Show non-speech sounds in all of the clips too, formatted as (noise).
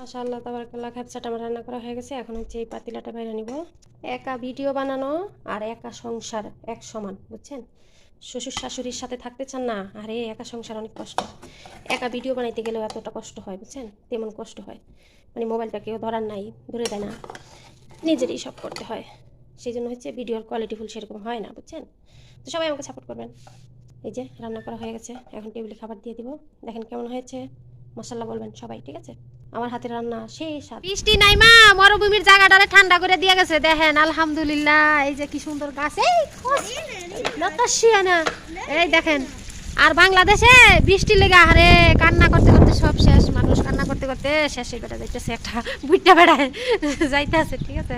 মাশাআল্লাহ, তাবারাকাল্লাহ খ্যাপসাটা আমার রান্না করা হয়ে গেছে। এখন হচ্ছে এই পাতিলাটা বাইরে নিব। একা ভিডিও বানানো আর একা সংসার এক সমান, বুঝছেন? শ্বশুর শাশুড়ির সাথে থাকতে চান না, আরে একা সংসার অনেক কষ্ট। একা ভিডিও বানাইতে গেলেও এতটা কষ্ট হয়, বুঝছেন? তেমন কষ্ট হয়। মানে মোবাইলটা কেউ ধরার নাই, ধরে দেয় না। নিজেরই সব করতে হয়। সেই জন্য হচ্ছে ভিডিওর কোয়ালিটি ফুল সেরকম হয় না, বুঝছেন? তো সবাই আমাকে সাপোর্ট করবেন। এই যে, রান্না করা হয়ে গেছে। এখন টেবিলে খাবার দিয়ে দিব। দেখেন কেমন হয়েছে। মশাল্লা বলবেন সবাই, ঠিক আছে? আমার হাতের রান্না স্বাদ বৃষ্টি নাই মা, মরুভূমির জায়গাটারে ঠান্ডা করে দিয়ে গেছে, দেখেন, আলহামদুলিল্লাহ। এই যে কি সুন্দর গাছ, এই না। এই দেখেন, আর বাংলাদেশে বৃষ্টি লেগে, আরে কান্না করতে করতে সব শেষ, মানুষ কান্না করতে করতে শেষে বেড়া যাইতেছে একটা বুইটা বেড়ায় যাইতে আছে ঠিক আছে?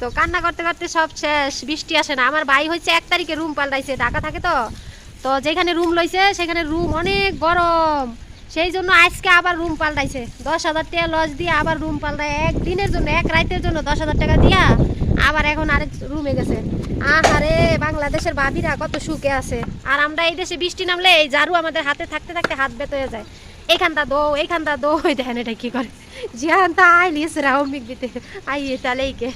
তো কান্না করতে করতে সব শেষ, বৃষ্টি আসে না। আমার ভাই হচ্ছে এক তারিখে রুম পাল্টাইছে, ঢাকা থাকে তো। তো যেখানে রুম লইছে, সেখানে রুম অনেক গরম। সেই জন্য আজকে আবার রুম পাল্টাইছে। দশ হাজার টাকা লজ দিয়ে আবার রুম পাল্টায়। একদিনের জন্য, এক রাতের জন্য দশ হাজার টাকা দিয়া আবার এখন আরেক রুমে গেছে। আহারে, বাংলাদেশের ভাবিরা কত সুখে আছে। আর আমরা এই দেশে বৃষ্টি নামলে এই জারু আমাদের হাতে থাকতে থাকতে হাত বেত হয়ে যায়। এইখানটা দো এইখানটা দো। ওই দেখেন এটা কি করে? জিয়ানটা আইলিস রাউমিক দিতে আই তাহলে কে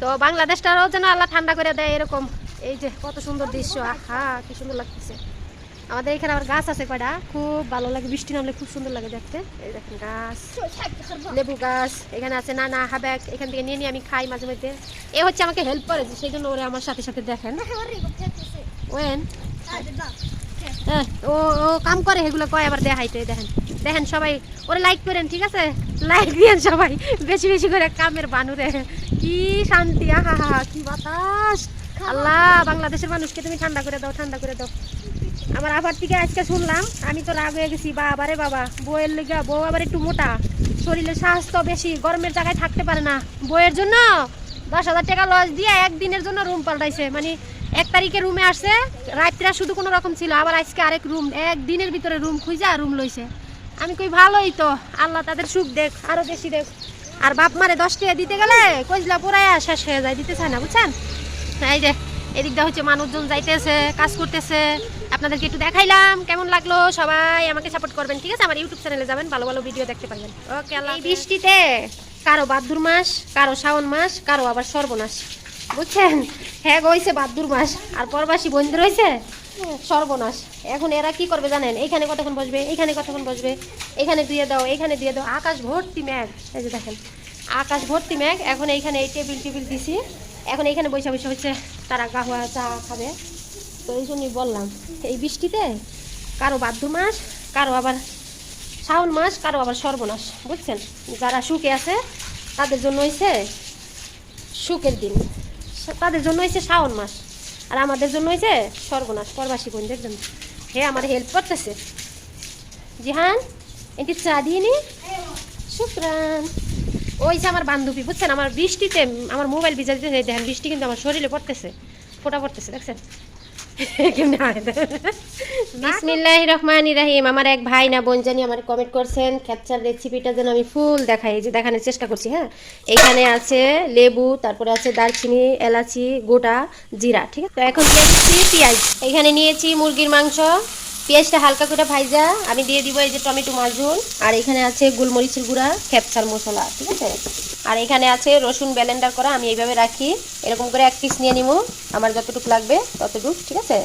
তো বাংলাদেশটারও যেন আল্লাহ ঠান্ডা করে দেয় এরকম। এই যে কত সুন্দর দৃশ্য। আহা, কি সুন্দর লাগতেছে। আমাদের এখানে আবার গাছ আছে কয়টা? খুব ভালো লাগে বৃষ্টি নামলে খুব সুন্দর লাগে দেখতে। এই দেখেন গাছ লেবু গাছ এখানে আছে নানা হাবেক এখান থেকে নিয়ে নিয়ে আমি খাই মাঝে মধ্যে। এ হচ্ছে আমাকে হেল্প করে যে সেই জন্য ওরা আমার সাথে সাথে দেখেন। ওয়েন হ্যাঁ ও ও কাম করে এগুলো কয় আবার দেখাইতে দেখেন। দেখেন সবাই ওরা লাইক করেন ঠিক আছে? লাইক দিয়েন সবাই বেশি বেশি করে কামের বানুরে। কি শান্তি আহা হা কি বাতাস। আল্লাহ বাংলাদেশের মানুষকে তুমি ঠান্ডা করে দাও ঠান্ডা করে দাও। আমার আবার থেকে আজকে শুনলাম, আমি তো রাগ হয়ে গেছি, বাবা রে বাবা। বউয়ের লেগে, বউ আবার একটু মোটা। শরীরে স্বাস্থ্য বেশি, গরমের জায়গায় থাকতে পারে না। বউয়ের জন্য দশ হাজার টাকা লস দিয়ে একদিনের জন্য রুম পাল্টাইছে। মানে এক তারিখে রুমে আসছে রাত্রিরা শুধু কোনো রকম ছিল, আবার আজকে আরেক রুম একদিনের ভিতরে রুম খুঁজা রুম লইছে। আমি কই, ভালোই তো, আল্লাহ তাদের সুখ দেখ আরও বেশি দেখ। আর বাপ মারে দশ টাকা দিতে গেলে কইজলা পোড়ায় শেষ হয়ে যায়, দিতে চায় না, বুঝছেন? এই যে এদিকটা হচ্ছে মানুষজন যাইতেছে কাজ করতেছে। আপনাদেরকে একটু দেখাইলাম কেমন লাগল। সবাই আমাকে সাপোর্ট করবেন ঠিক আছে? আমার ইউটিউব চ্যানেলে যাবেন ভালো ভালো ভিডিও দেখতে পারবেন। ওকে আল্লাহ এই বৃষ্টিতে কারও বাদুর মাস কারও শ্রাবণ মাস কারও আবার সর্বনাশ। বুঝছেন? হ্যাঁ গইছে বাদুর মাস। আর পরবাসী বন্ধু রয়েছে সর্বনাশ। এখন এরা কি করবে জানেন? এইখানে কতক্ষণ বসবে? এইখানে কতক্ষণ বসবে? এখানে দিয়ে দাও এখানে দিয়ে দাও। আকাশ ভর্তি ম্যাগ এই যে দেখেন আকাশ ভর্তি ম্যাগ এখন এইখানে এই টেবিল টেবিল দিছি। এখন এইখানে বসে বসে হচ্ছে তারা গাহুয়া চা খাবে। তো এই জন্যই বললাম, এই বৃষ্টিতে কারও বাধ্য মাস, কারও আবার শ্রাবণ মাস, কারও আবার সর্বনাশ, বুঝছেন? যারা সুখে আছে, তাদের জন্য হয়েছে সুখের দিন। তাদের জন্য হয়েছে শ্রাবণ মাস, আর আমাদের জন্য হয়েছে সর্বনাশ, পরবাসী বোনদের জন্য। হে, আমার হেল্প করতেছে। জিহান, এটি চা দিয়ে নি? শুক্রান। ওই যে আমার বান্ধবী, বুঝছেন? আমার বৃষ্টিতে, আমার মোবাইল ভিজা দিতে দেখেন বৃষ্টি কিন্তু আমার শরীরে পড়তেছে, ফোটা পড়তেছে, দেখছেন? (laughs) কেমনে রহমান রাহিম। আমার এক ভাই না, বোন জানি আমার কমেন্ট করছেন ক্যাপচার রেসিপিটা যেন আমি ফুল দেখাই যে দেখানোর চেষ্টা করছি হ্যাঁ? এখানে আছে লেবু, তারপরে আছে দারচিনি, এলাচি, গোটা, জিরা, ঠিক আছে? তো এখন দিচ্ছি পেঁয়াজ। এখানে নিয়েছি মুরগির মাংস পেঁয়াজটা হালকা করে ভাইজা, আমি দিয়ে দিব এই যে টমেটো মাঝুন আর এখানে আছে গোলমরিচের গুঁড়া ক্যাপচার মশলা, ঠিক আছে? আর এখানে আছে রসুন ব্লেন্ডার করা, আমি এইভাবে রাখি। এরকম করে এক পিস নিয়ে নিব, আমার যতটুকু লাগবে ততটুকু, ঠিক আছে?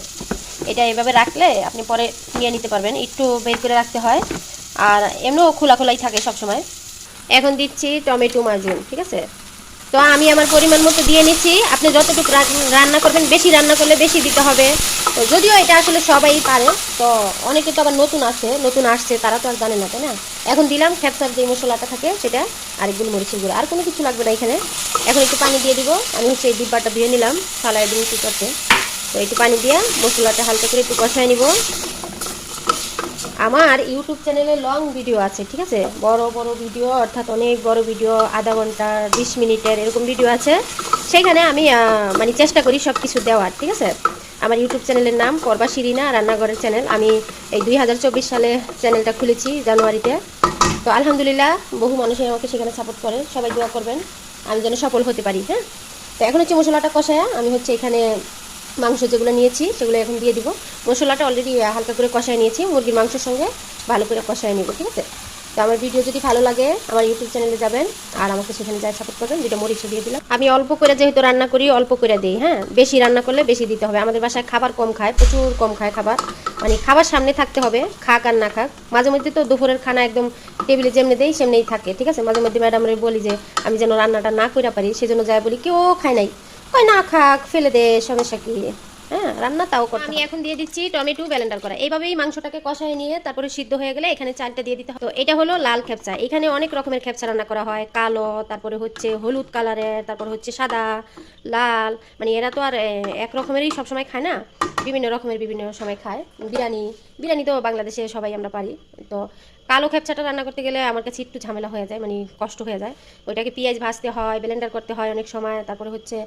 এটা এভাবে রাখলে আপনি পরে নিয়ে নিতে পারবেন, একটু বের করে রাখতে হয়। আর এমনিও খোলা খোলাই থাকে সবসময়। এখন দিচ্ছি টমেটো মাঝুন ঠিক আছে? তো আমি আমার পরিমাণ মতো দিয়ে নিচ্ছি। আপনি যতটুকু রান্না করবেন, বেশি রান্না করলে বেশি দিতে হবে। তো যদিও এটা আসলে সবাই পারে, তো অনেকে তো আবার নতুন আছে, নতুন আসছে, তারা তো আর জানে না, তাই না? এখন দিলাম, খেপসার যে মশলাটা থাকে সেটা আর এগুলো মরিচের গুঁড়ো। আর কোনো কিছু লাগবে না এখানে। এখন একটু পানি দিয়ে দিব। আমি হচ্ছে এই ডিব্বাটা দিয়ে নিলাম থালায় দিন কি করতে। তো একটু পানি দিয়ে মশলাটা হালকা করে একটু কষায় নিব। আমার ইউটিউব চ্যানেলে লং ভিডিও আছে, ঠিক আছে? বড় বড় ভিডিও, অর্থাৎ অনেক বড় ভিডিও, আধা ঘণ্টা, বিশ মিনিটের এরকম ভিডিও আছে। সেখানে আমি মানে চেষ্টা করি সব কিছু দেওয়ার, ঠিক আছে? আমার ইউটিউব চ্যানেলের নাম পর্বা শিরিনা, রান্নাঘরের চ্যানেল। আমি এই দুই হাজার চব্বিশ সালে চ্যানেলটা খুলেছি জানুয়ারিতে। তো আলহামদুলিল্লাহ, বহু মানুষই আমাকে সেখানে সাপোর্ট করে। সবাই দোয়া করবেন, আমি যেন সফল হতে পারি হ্যাঁ? তো এখন হচ্ছে মশলাটা কষায়া আমি হচ্ছে এখানে মাংস যেগুলো নিয়েছি, সেগুলো এখন দিয়ে দিব। মশলাটা অলরেডি হালকা করে কষায় নিয়েছি। মুরগির মাংসের সঙ্গে ভালো করে কষায় নিব, ঠিক আছে? তো আমার ভিডিও যদি ভালো লাগে, আমার ইউটিউব চ্যানেলে যাবেন, আর আমাকে সেখানে যাই সাপোর্ট করবেন দুটো মরিচও দিয়ে দিলাম। আমি অল্প করে যেহেতু রান্না করি, অল্প করে দিই হ্যাঁ? বেশি রান্না করলে বেশি দিতে হবে। আমাদের বাসায় খাবার কম খায়, প্রচুর কম খায় খাবার। মানে খাবার সামনে থাকতে হবে, খাক আর না খাক। মাঝে মধ্যে তো দুপুরের খানা একদম টেবিলে যেমনি দেই, সেমনিই থাকে, ঠিক আছে? মাঝে মধ্যে ম্যাডামরে বলি যে, আমি যেন রান্নাটা না করে পারি, সেজন্য যাই বলি, কেউ খায় নাই। কয়, না খাক, ফেলে দে, সমস্যা কি? রান্না তাও করতে আমি এখন দিয়ে দিচ্ছি টমেটো ব্যালেন্ডার করা। এইভাবেই মাংসটাকে কষায় নিয়ে তারপরে সিদ্ধ হয়ে গেলে এখানে চালটা দিয়ে দিতে হবে। তো এটা হলো লাল খেপচা এখানে অনেক রকমের খেপচা রান্না করা হয়। কালো তারপরে হচ্ছে হলুদ কালারের তারপর হচ্ছে সাদা লাল। মানে এরা তো আর এক রকমেরই সবসময় খায় না? বিভিন্ন রকমের বিভিন্ন সময় খায়। বিরিয়ানি বিরিয়ানি তো বাংলাদেশে সবাই আমরা পারি। তো কালো খেপচাটা রান্না করতে গেলে আমার কাছে একটু ঝামেলা হয়ে যায় মানে কষ্ট হয়ে যায়। ওইটাকে পেঁয়াজ ভাজতে হয় ব্লেন্ডার করতে হয় অনেক সময়। তারপরে হচ্ছে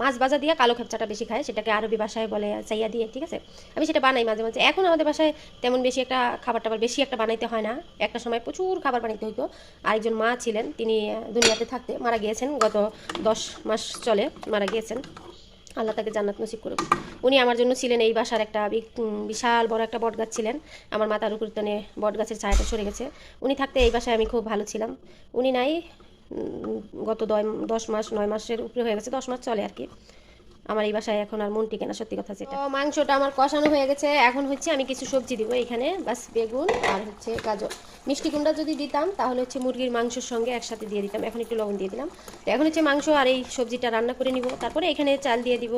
মাছ ভাজা দিয়ে কালো খেপচাটা বেশি খায়, সেটাকে আরবি ভাষায় বলে চাইয়া দিয়ে, ঠিক আছে? আমি সেটা বানাই মাঝে মাঝে। এখন আমাদের বাসায় তেমন বেশি একটা খাবার টাবার বেশি একটা বানাইতে হয় না। একটা সময় প্রচুর খাবার বানাইতে হইতো। আরেকজন মা ছিলেন, তিনি দুনিয়াতে থাকতে মারা গিয়েছেন। গত দশ মাস চলে মারা গিয়েছেন। আল্লাহ তাকে জান্নাত নসিব করুক। উনি আমার জন্য ছিলেন এই বাসার একটা বিশাল বড় একটা বট গাছ ছিলেন। আমার মাতার উপর টানে বট গাছের ছায়াটা সরে গেছে। উনি থাকতে এই বাসায় আমি খুব ভালো ছিলাম। উনি নাই গত দশ মাস, নয় মাসের উপরে হয়ে গেছে, দশ মাস চলে আর কি। আমার এই বাসায় এখন আর মন টিকে না, সত্যি কথা যেটা। মাংসটা আমার কষানো হয়ে গেছে। এখন হচ্ছে আমি কিছু সবজি দিব এখানে বাস, বেগুন আর হচ্ছে গাজর। মিষ্টি কুমড়া যদি দিতাম, তাহলে হচ্ছে মুরগির মাংসের সঙ্গে একসাথে দিয়ে দিতাম। এখন একটু লবণ দিয়ে দিলাম। তো এখন হচ্ছে মাংস আর এই সবজিটা রান্না করে নিব। তারপরে এখানে চাল দিয়ে দিব।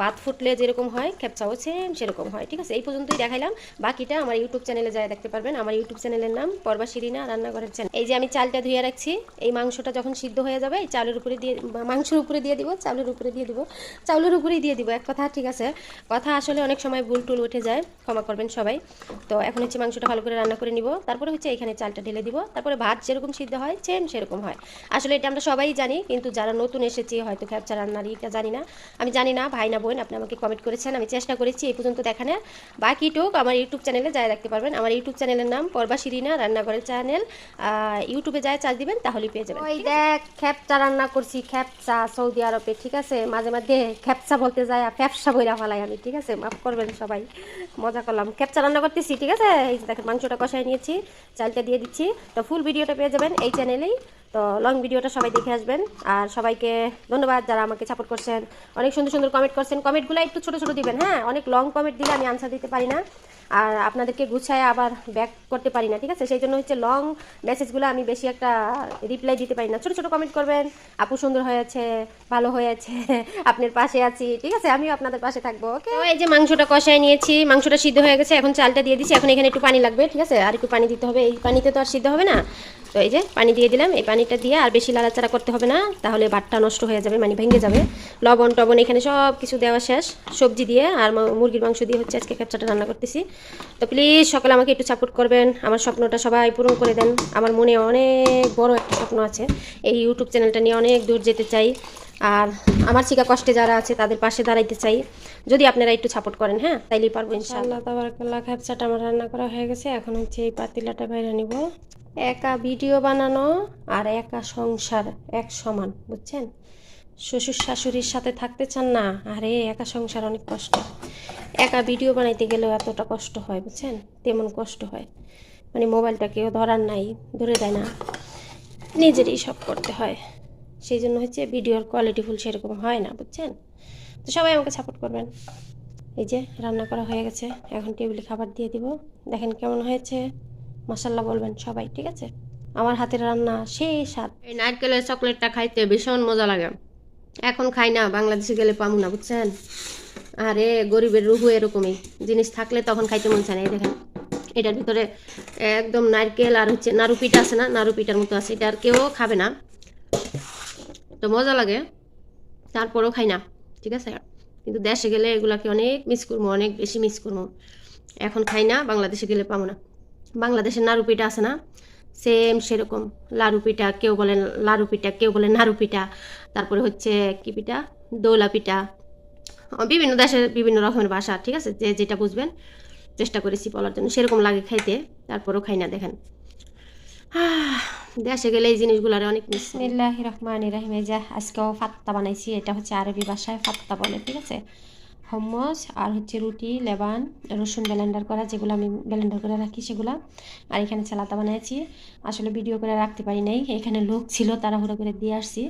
ভাত ফুটলে যেরকম হয় খেপচাও সেম সেরকম হয়, ঠিক আছে? এই পর্যন্তই দেখাইলাম। বাকিটা আমার ইউটিউব চ্যানেলে যায় দেখতে পারবেন। আমার ইউটিউব চ্যানেলের নাম পর্বা শিরিনা রান্নাঘরের চ্যানেল এই যে আমি চালটা ধুয়ে রাখছি। এই মাংসটা যখন সিদ্ধ হয়ে যাবে, এই চালের উপরে দিয়ে, মাংসের উপরে দিয়ে দিব, চালের উপরে দিয়ে দিব। চাউলের উপরেই দিয়ে দিব। এক কথা ঠিক আছে। কথা আসলে অনেক সময় ভুল টুল উঠে যায়। ক্ষমা করবেন সবাই। তো এখন হচ্ছে মাংসটা ভালো করে রান্না করে নিব। তারপরে হচ্ছে এখানে চালটা ঢেলে দিব। তারপরে ভাত যেরকম সিদ্ধ হয় সেম সেরকম হয়। আসলে এটা আমরা সবাই জানি কিন্তু যারা নতুন এসেছে হয়তো খ্যাপচা রান্নার এটা জানি না। আমি জানি না ভাই না বোন আপনি আমাকে কমেন্ট করেছেন। আমি চেষ্টা করেছি এই পর্যন্ত দেখানোর বাকিটুক আমার ইউটিউব চ্যানেলে যায় রাখতে পারবেন। আমার ইউটিউব চ্যানেলের নাম পর্বা শিরিনা রান্নাঘরের চ্যানেল ইউটিউবে যায় চার্জ দিবেন তাহলেই পেয়ে যাবেন ওই দেখ খ্যাপচা রান্না করছি খ্যাপচা সৌদি আরবে ঠিক আছে? মাঝে মাঝে খ্যাপচা বলতে যায় ফ্যাপসা বইরা ফেলাই আমি, ঠিক আছে? মাফ করবেন সবাই, মজা করলাম। ক্যাপচা রান্না করতেছি, ঠিক আছে? এই দেখেন, মাংসটা কষাই নিয়েছি, চালটা দিয়ে দিচ্ছি। তো ফুল ভিডিওটা পেয়ে যাবেন এই চ্যানেলেই তো লং ভিডিওটা সবাই দেখে আসবেন। আর সবাইকে ধন্যবাদ যারা আমাকে সাপোর্ট করছেন। অনেক সুন্দর সুন্দর কমেন্ট করছেন। কমেন্টগুলো একটু ছোটো ছোটো দিবেন হ্যাঁ? অনেক লং কমেন্ট দিলে আমি আনসার দিতে পারি না। আর আপনাদেরকে গুছায় আবার ব্যাক করতে পারি না, ঠিক আছে? সেই জন্য হচ্ছে লং মেসেজগুলো আমি বেশি একটা রিপ্লাই দিতে পারি না। ছোটো ছোটো কমেন্ট করবেন, আপু সুন্দর হয়েছে ভালো হয়েছে আপনার পাশে আছি। ঠিক আছে? আমিও আপনাদের পাশে থাকব, ওকে? এই যে মাংসটা কষায় নিয়েছি, মাংসটা সিদ্ধ হয়ে গেছে, এখন চালটা দিয়ে দিচ্ছি এখন এখানে একটু পানি লাগবে, ঠিক আছে? আর একটু পানি দিতে হবে, এই পানিতে তো আর সিদ্ধ হবে না। তো এই যে পানি দিয়ে দিলাম, এই পানিটা দিয়ে আর বেশি লাড়াচাড়া করতে হবে না, তাহলে ভাতটা নষ্ট হয়ে যাবে মানে ভেঙে যাবে। লবণ টবণ এখানে সব কিছু দেওয়া শেষ। সবজি দিয়ে আর মুরগির মাংস দিয়ে হচ্ছে আজকে খেপচাটা রান্না করতেছি। তো প্লিজ সকালে আমাকে একটু সাপোর্ট করবেন। আমার স্বপ্নটা সবাই পূরণ করে দেন। আমার মনে অনেক বড় একটা স্বপ্ন আছে। এই ইউটিউব চ্যানেলটা নিয়ে অনেক দূর যেতে চাই। আর আমার শিকা কষ্টে যারা আছে, তাদের পাশে দাঁড়াইতে চাই। যদি আপনারা একটু সাপোর্ট করেন হ্যাঁ? তাইলেই পারব ইনশাআল্লাহ। তাবারাকাল্লাহ খেপচাটা আমার রান্না করা হয়ে গেছে। এখন হচ্ছে এই পাতিলাটা বাইরে নিব। একা ভিডিও বানানো আর একা সংসার এক সমান, বুঝছেন? শ্বশুর শাশুড়ির সাথে থাকতে চান না, আরে একা সংসার অনেক কষ্ট। একা ভিডিও বানাইতে গেলেও এতটা কষ্ট হয়, বুঝছেন? তেমন কষ্ট হয়। মানে মোবাইলটা কেউ ধরার নাই, ধরে দেয় না। নিজেরই সব করতে হয়। সেই জন্য হচ্ছে ভিডিওর কোয়ালিটি ফুল সেরকম হয় না, বুঝছেন? তো সবাই আমাকে সাপোর্ট করবেন। এই যে, রান্না করা হয়ে গেছে। এখন টেবিলে খাবার দিয়ে দিব। দেখেন কেমন হয়েছে। মশাল্লা বলবেন সবাই, ঠিক আছে? আমার হাতের রান্না সেই স্বাদ এই নারকেলের চকলেটটা খাইতে ভীষণ মজা লাগে। এখন খাই না, বাংলাদেশে গেলে পামু না, বুঝছেন? আরে, গরিবের রুহু এরকমই। জিনিস থাকলে তখন খাইতে মন চায় না, এই দেখেন। এটার ভিতরে একদম নারকেল আর হচ্ছে নাড়ু পিঠা আছে না? নাড়ু পিঠার মতো আছে, এটা আর কেউ খাবে না। তো মজা লাগে, তারপরেও খাই না, ঠিক আছে? কিন্তু দেশে গেলে এগুলাকে অনেক মিস করব, অনেক বেশি মিস করব। এখন খাই না, বাংলাদেশে গেলে পাবো না। বাংলাদেশের নাড়ু পিঠা আছে না? সেম সেরকম। লাড়ু পিঠা কেউ বলে লাড়ু পিঠা, কেউ বলে নাড়ু পিঠা। তারপরে হচ্ছে কি পিঠা? দোলা পিঠা। বিভিন্ন দেশের বিভিন্ন রকমের ভাষা, ঠিক আছে? যে যেটা বুঝবেন, চেষ্টা করেছি বলার জন্য। সেরকম লাগে খাইতে, তারপরেও খাই না, দেখেন। দেশে গেলে এই জিনিসগুলার অনেক বিসমিল্লাহ রহমান রাহিম। যে আজকেও ফাত্তা বানাইছি, এটা হচ্ছে আরবি ভাষায় ফাত্তা বলে, ঠিক আছে? হম্মস আর হচ্ছে রুটি লেবান রসুন ব্লেন্ডার করা যেগুলো আমি ব্লেন্ডার করে রাখি সেগুলো। আর এখানে সালাতা বানিয়েছি আসলে ভিডিও করে রাখতে পারি নাই। এখানে লোক ছিল তারা তাড়াহুড়ো করে দিয়ে আসছি।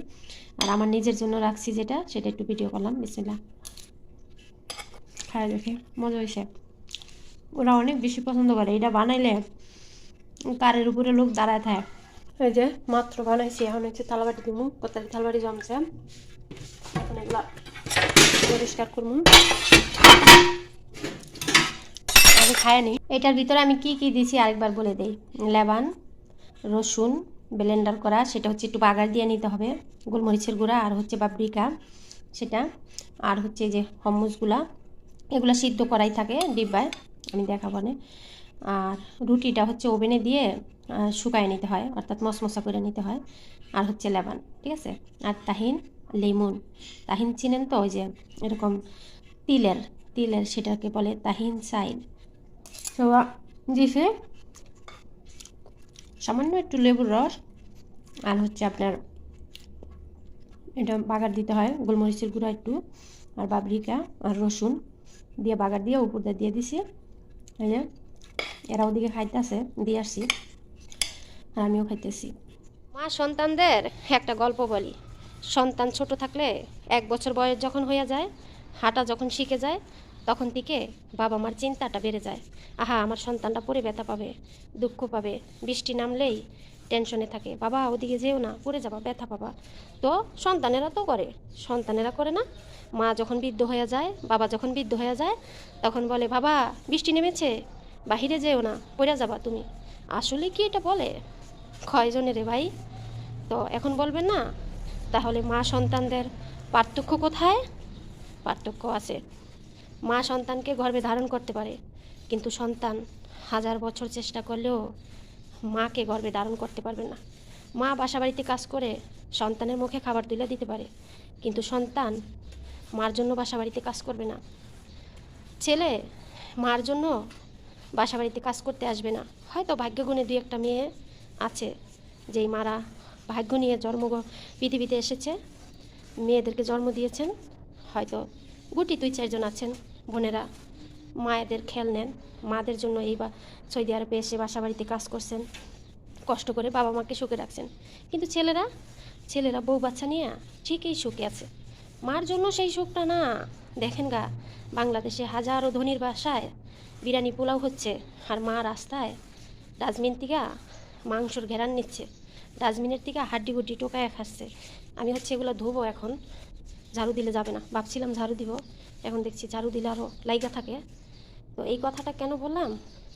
আর আমার নিজের জন্য রাখছি যেটা সেটা একটু ভিডিও করলাম। বিসমিল্লাহ। খাই দেখি। মজা হয়েছে ওরা অনেক বেশি পছন্দ করে। এটা বানাইলে কারের উপরে লোক দাঁড়ায় থাকে। এই যে মাত্র বানাইছি। এখন হচ্ছে থালাবাটি দিব কোথায় থালাবাটি জমছে? এখন এগুলা পরিষ্কার করব আমি খাইনি এটার ভিতরে আমি কি কি দিয়েছি আরেকবার বলে দেই। লেবান, রসুন ব্লেন্ডার করা, সেটা হচ্ছে একটু বাগার দিয়ে নিতে হবে। গোলমরিচের গুঁড়া আর হচ্ছে বাবরিকা সেটা। আর হচ্ছে যে হম্মসগুলা এগুলো সিদ্ধ করাই থাকে ডিব্বায়। আমি দেখাবো না আর রুটিটা হচ্ছে ওভেনে দিয়ে শুকায় নিতে হয়, অর্থাৎ মশমশা করে নিতে হয়। আর হচ্ছে লেবান, ঠিক আছে? আর তাহিন লেমন, তাহিন চিনেন তো ওই যে এরকম তিলের তিলের সেটাকে বলে তাহিন সাইড তো দিছে সামান্য একটু লেবুর রস আর হচ্ছে আপনার এটা বাগার দিতে হয়, গোলমরিচের গুঁড়া একটু আর বাবরিকা আর রসুন দিয়ে বাগার দিয়ে উপর দিয়ে দিয়ে দিছি। এই যে, এরা ওদিকে খাইতেছে, দিয়ে আসছি। আর আমিও খাইতেছি। মা সন্তানদের একটা গল্প বলি। সন্তান ছোট থাকলে এক বছর বয়স যখন হয়ে যায়, হাঁটা যখন শিখে যায়, তখন থেকে বাবা মার চিন্তাটা বেড়ে যায়। আহা, আমার সন্তানটা পড়ে ব্যথা পাবে, দুঃখ পাবে, বৃষ্টি নামলেই টেনশনে থাকে। বাবা, ওদিকে যেও না, পড়ে যাবা, ব্যথা পাবা। তো সন্তানেরা তো করে, সন্তানেরা করে না। মা যখন বৃদ্ধ হয়ে যায়, বাবা যখন বৃদ্ধ হয়ে যায়, তখন বলে, বাবা, বৃষ্টি নেমেছে, বাহিরে যেও না, পড়ে যাবা তুমি। আসলে কি এটা বলে? কয়জনে রে ভাই? তো এখন বলবেন না তাহলে মা সন্তানদের পার্থক্য কোথায়? পার্থক্য আছে। মা সন্তানকে গর্ভে ধারণ করতে পারে, কিন্তু সন্তান হাজার বছর চেষ্টা করলেও মাকে গর্ভে ধারণ করতে পারবে না। মা বাসা বাড়িতে কাজ করে সন্তানের মুখে খাবার তুলে দিতে পারে, কিন্তু সন্তান মার জন্য বাসা বাড়িতে কাজ করবে না। ছেলে মার জন্য বাসা বাড়িতে কাজ করতে আসবে না। হয়তো ভাগ্যগুণে দুই একটা মেয়ে আছে, যেই মারা ভাগ্য নিয়ে জন্ম পৃথিবীতে এসেছে। মেয়েদেরকে জন্ম দিয়েছেন। হয়তো গুটি দুই চারজন আছেন বোনেরা। মায়েদের খেয়াল নেন। মাদের জন্য এই বা সৌদি আরবে এসে বাসা বাড়িতে কাজ করছেন। কষ্ট করে বাবা মাকে সুখে রাখছেন। কিন্তু ছেলেরা ছেলেরা বউ বাচ্চা নিয়ে ঠিকই সুখে আছে। মার জন্য সেই সুখটা না। দেখেন গা, বাংলাদেশে হাজারো ধনির বাসায় বিরিয়ানি পোলাও হচ্ছে আর মা রাস্তায় থেকে মাংসর ঘেরান নিচ্ছে। ডাস্টবিনের থেকে হাড্ডি গুড্ডি টোকায় খাচ্ছে। আমি হচ্ছে এগুলো ধোবো এখন। ঝাড়ু দিলে যাবে না। ভাবছিলাম ঝাড়ু দিব। এখন দেখছি ঝাড়ু দিলে আরও লাইগা থাকে। তো এই কথাটা কেন বললাম?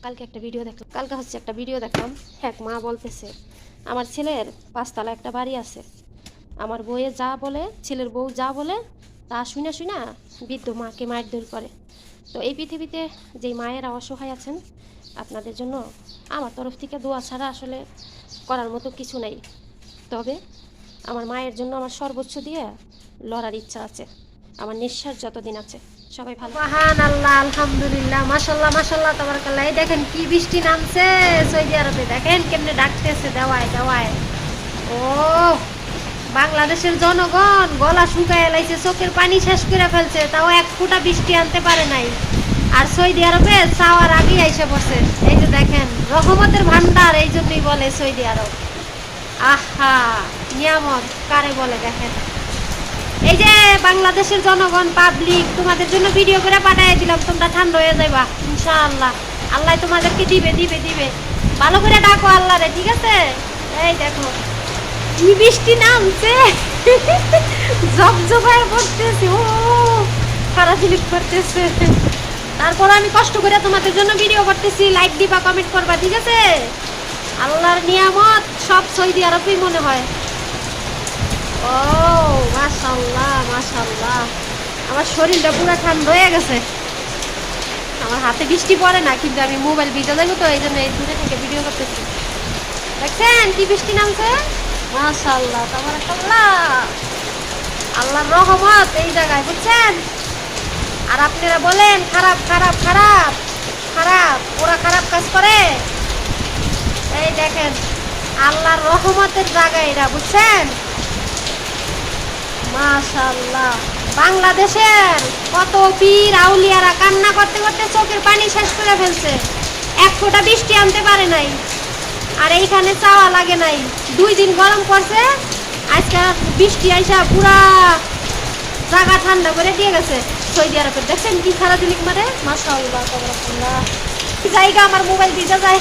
কালকে একটা ভিডিও দেখলাম। কালকে হচ্ছে একটা ভিডিও দেখলাম। এক মা বলতেছে, আমার ছেলের পাঁচতলা একটা বাড়ি আছে। আমার বউয়ে যা বলে, ছেলের বউ যা বলে, তা শুনা শুনা বৃদ্ধ মাকে মারধর করে। তো এই পৃথিবীতে যেই মায়েরা অসহায় আছেন, আপনাদের জন্য আমার তরফ থেকে দোয়া ছাড়া আসলে করার মতো কিছু নেই। তবে আমার মায়ের জন্য আমার সর্বোচ্চ দিয়ে লড়ার ইচ্ছা আছে। আমার নিঃশ্বাস যতদিন আছে। সবাই ভালো মহান আল্লাহ আলহামদুলিল্লাহ মাশাল্লাহ মাশাল্লাহ তাবারাকাল্লাহ। এই দেখেন কি বৃষ্টি নামছে সৌদি আরবে। দেখেন কেমনে ডাকতেছে, দেওয়ায় দেওয়ায়। ও, বাংলাদেশের জনগণ গলা শুকায় লাইছে, চোখের পানি শেষ করে ফেলছে, তাও এক ফোঁটা বৃষ্টি আনতে পারে নাই। আর সৌদি আরবে চাওয়ার আগেই আইসে বসে এই যে দেখেন, রহমতের ভান্ডার এই জন্যই বলে সৌদি আরব। আহা, নিয়ামত, কারে বলে দেখেন? এই যে বাংলাদেশের জনগণ পাবলিক তোমাদের জন্য ভিডিও করে পাঠিয়ে দিলাম, তোমরা ঠান্ডা হয়ে যাইবা, ইনশাআল্লাহ। আল্লাহ তোমাদেরকে দিবে দিবে দিবে। ভালো করে ডাকো আল্লাহ রে ঠিক আছে? এই দেখো, কি বৃষ্টি নামছে? জবজবায় পড়তেছে ও খারাপ করতেছে। তারপর আমি কষ্ট করে তোমাদের জন্য ভিডিও করতেছি। লাইক দিবা কমেন্ট করবা, ঠিক আছে? আল্লাহর নিয়ামত, সব সৌদি আরবেই মনে হয়। ও মাশাল্লাহ মাশাল্লাহ আমার শরীরটা পুরো ঠান্ডা হয়ে গেছে। আমার হাতে বৃষ্টি পড়ে না, কিন্তু আমি মোবাইল ভিডিও দেখব তো, এই জন্য এই দূরে থেকে ভিডিও করতেছি। দেখছেন কি বৃষ্টি নামছে? মাশাল্লাহ তোমার আল্লাহ আল্লাহর রহমত, এই জায়গায়, বুঝছেন? আর আপনারা বলেন, খারাপ খারাপ খারাপ খারাপ, ওরা খারাপ কাজ করে। এই দেখেন, আল্লাহর রহমতের জায়গা এরা, বুঝছেন? মাশাল্লাহ বাংলাদেশের কত পীর আউলিয়ারা কান্না করতে করতে চোখের পানি শেষ করে ফেলছে। এক ফোঁটা বৃষ্টি আনতে পারে নাই, আর এইখানে চাওয়া লাগে নাই। দুই দিন গরম করছে আজকে বৃষ্টি আইসা পুরা জায়গা ঠান্ডা করে দিয়ে গেছে। সৌদি আরবের দেখছেন কি খারাপ দিলিক মারে মাসা আল্লাহ জায়গা আমার মোবাইল দিতে যায়।